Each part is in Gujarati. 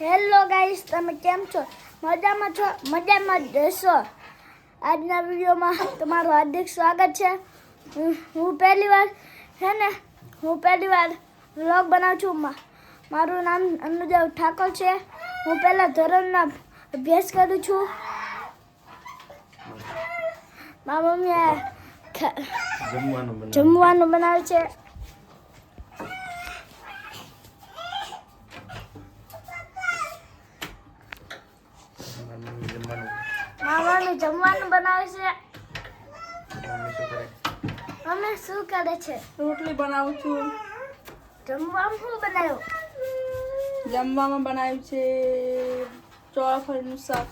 હેલો ગાઈસ તમે કેમ છો? મજામાં છો? મજામાં જ રહેશો. આજના વિડીયોમાં તમારું હાર્દિક સ્વાગત છે. હું- પહેલી વાર છે ને હું પહેલી વાર વ્લોગ બનાવું છું. મારું નામ અનુદેવ ઠાકોર છે. હું પહેલાં ધોરણમાં અભ્યાસ કરું છું. મારા મમ્મીએ જમવાનું બનાવે છે મમ્મી જમવાનું મારા મમ્મી જમવાનું બનાવે છે. મમ્મી શું કરે? છે? રોટલી બનાવું છું. જમવામાં શું બનાવ્યું? જમવામાં બનાવ્યું છે ચોળાફળીનું શાક.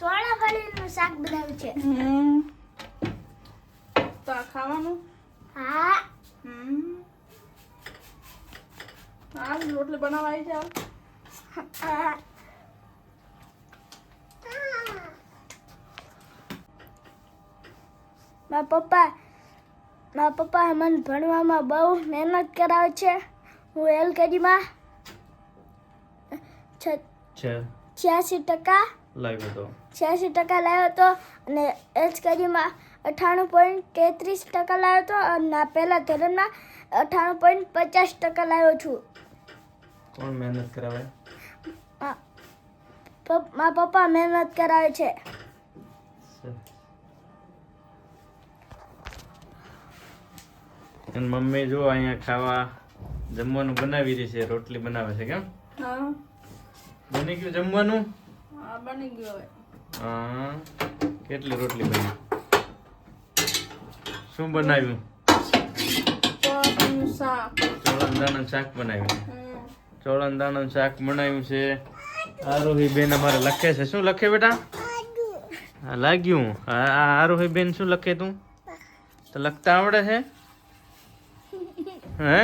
ચોળાફળીનું શાક બનાવ્યું છે. હમ. તો આ ખાવાનું? હા. હમ. આ રોટલી બનાવાય આવી મારા પપ્પા મારા પપ્પા મને ભણવામાં બહુ મહેનત કરાવે છે. હું એલકેજીમાં છે છ્યાસી ટકા લાવ્યો તો. છ્યાસી ટકા લાવ્યો હતો અને એચકેજીમાં અઠ્ઠાણું પોઈન્ટ તેત્રીસ ટકા લાવ્યો હતો અને પહેલા ધોરણમાં અઠ્ઠાણું પોઈન્ટ પચાસ ટકા લાવ્યો છું. કોણ મહેનત કરાવે? મા- મારા પપ્પા મહેનત કરાવે છે. અને મમ્મી જો અહીંયા ખાવા જમવાનું બનાવી રહી છે રોટલી બનાવે છે કેમ? બની ગયું જમવાનું? બની ગયું હા. કેટલી રોટલી બની? શું બનાવ્યું? ચોળાફળીનું શાક. શાક બનાવ્યું. ચોળણ શાક બનાવ્યું છે. આરોહી બેન અમારે લખે છે. શું લખે બેટા? લાગ્યું. આ આરોહી બેન શું લખે તું? તો લખતા આવડે છે? હે?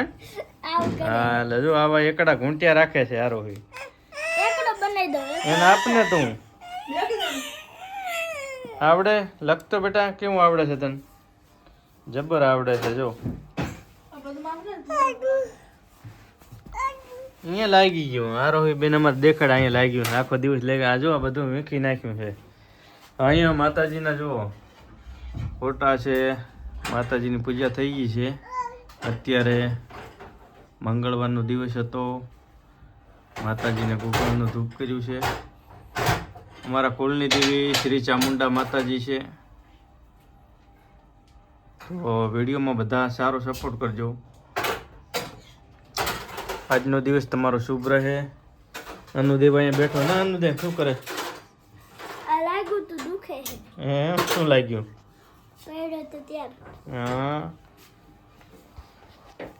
આવું હા જો આવા એકડા ઘૂંટ્યા રાખે છે આરોહી એકડો બનાવી દો એને આપને તું. આવડે? લખતો બેટા કેવું આવડે છે તને? જબર આવડે છે જો. અહીંયા લાગી ગયું. આરોહી બેન અમારે દેખાડ અહીંયા લાગ્યું છે. આખો દિવસ લેગા આ જો આ બધું વીખી નાખ્યું છે. અહીંયા માતાજીના જુઓ. ફોટા છે. માતાજીની પૂજા થઈ ગઈ છે. અત્યારે મંગળવારનો દિવસ હતો. માતાજીને કુકરનું ધૂપ કર્યું છે. અમારા કુલની દેવી શ્રી ચામુંડા માતાજી છે. તો વિડીયોમાં બધા સારો સપોર્ટ કરજો. આજનો દિવસ તમારો શુભ રહે. અનુદેવ અહીંયા બેઠો. ના અનુદેવ શું કરે? લાગ્યું તું દુખે છે. શું લાગ્યું? પડ્યો તો ત્યારે હા.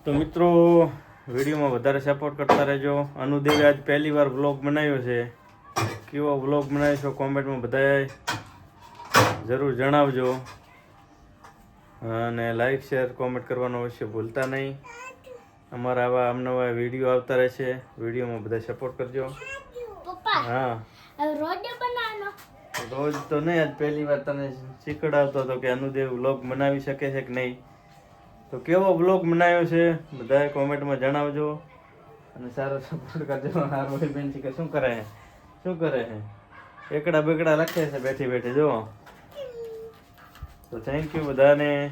તો મિત્રો વિડીયોમાં વધારે સપોર્ટ કરતા રહેજો. અનુદેવે આજ પહેલી વાર વ્લોગ બનાવ્યો છે. કેવો વ્લોગ બનાવ્યો છો કોમેન્ટમાં બધાએ જરૂર જણાવજો. અને લાઈક શેર કોમેન્ટ કરવાનું અવશ્ય ભૂલતા નહીં. અમારા આવા અમનવા વીડિયો આવતા રહેશે. વિડીયોમાં બધા સપોર્ટ કરજો. હા. રોજ રોજ તો નહીં આજ પહેલી વાર તને શીખડાવતો હતો કે અનુદેવ વ્લોગ બનાવી શકે છે કે નહીં. તો કેવો બ્લોગ બનાવ્યો છે? બધાએ કોમેન્ટમાં જણાવજો. અને સારો સપોર્ટ કરજો. આ બેન છે કે શું કરે? છે શું કરે? છે એકડા બેકડા લખે છે બેઠી બેઠી જો તો થેન્ક યુ બધાને.